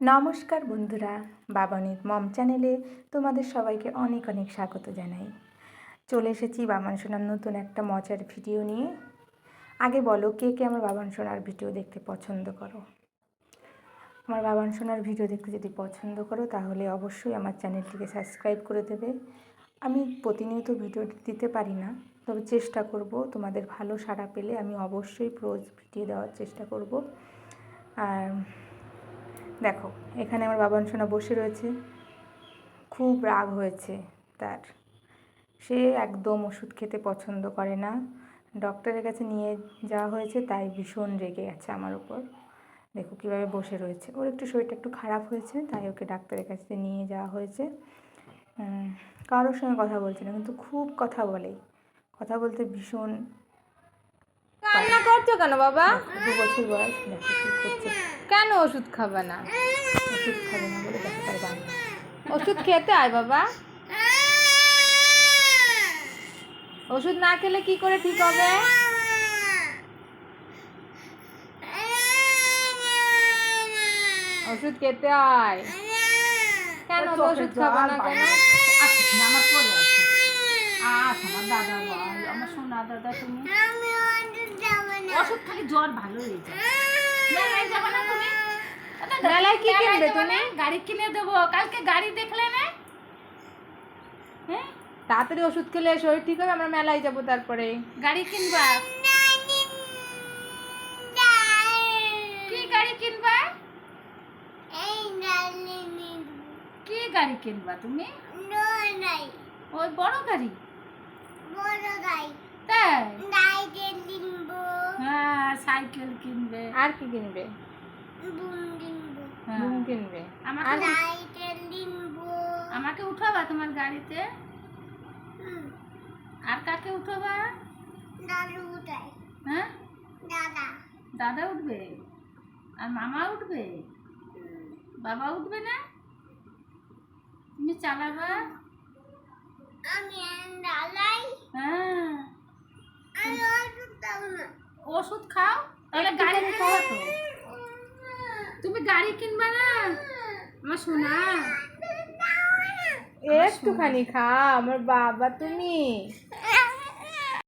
নমস্কার বন্ধুরা, বাবানির মম চ্যানেলে তোমাদের সবাইকে অনেক অনেক স্বাগত জানাই। চলে এসেছি বাবান সোনার নতুন একটা মজার ভিডিও নিয়ে। আগে বলো, কে কে আমার বাবান সোনার ভিডিও দেখতে পছন্দ করো? আমার বাবান সোনার ভিডিও দেখতে যদি পছন্দ করো, তাহলে অবশ্যই আমার চ্যানেলটিকে সাবস্ক্রাইব করে দেবে। আমি প্রতিনিয়ত ভিডিও দিতে পারি না, তবে চেষ্টা করব, তোমাদের ভালো সাড়া পেলে আমি অবশ্যই প্রোজ ভিডিও দেওয়ার চেষ্টা করব। আর দেখো, এখানে আমার বাবান সোনা বসে রয়েছে। খুব রাগ হয়েছে তার। সে একদম ওষুধ খেতে পছন্দ করে না। ডক্টরের কাছে নিয়ে যাওয়া হয়েছে, তাই ভীষণ রেগে গেছে আমার উপর। দেখো কীভাবে বসে রয়েছে। ওর একটু শরীরটা একটু খারাপ হয়েছে, তাই ওকে ডাক্তারের কাছে নিয়ে যাওয়া হয়েছে। কারোর সঙ্গে কথা বলছে না, কিন্তু খুব কথা বলে। কথা বলতে ভীষণ কান্না করছ কেন বাবা? দু বছর বয়স কেন ওষুধ খাবে না? ওষুধ খাবে না বলে ওষুধ খেতে আয় বাবা? ওষুধ না খেলে কি করে ঠিক হবে? ওষুধ খেতে আয় কেন ওষুধ খাবে না কেন? আমার দাদা আমার সোনা দাদা তুমি। ওষুধ খালি জ্বর ভালো হয়ে যায়। মেলায় যাব না তুমি? মেলায় কি কিনবে তুমি? গাড়ি কিনে দেবো। কালকে গাড়ি দেখলে না? হ্যাঁ? তাড়াতাড়ি ওষুধ খেলে শরীর ঠিক হবে আমরা মেলায় যাব তারপরে। গাড়ি কিনবা? কি গাড়ি কিনবা? কি গাড়ি কিনবা তুমি? ওই বড় গাড়ি। তাই? হ্যাঁ সাইকেল কিনবে। আর কি কিনবে? হ্যাঁ। কিনবে। আমাকে আমাকে উঠাবা তোমার গাড়িতে? আর কাকে উঠাবা? হ্যাঁ? দাদা। উঠবে? আর মামা উঠবে? বাবা উঠবে না? তুমি চালাবা? হ্যাঁ। ওষুধ খাও তাহলে গাড়ি খাওয়া তো। তুমি গাড়ি কিনবা না? আমার সোনা। একটুখানি খা আমার বাবা তুমি।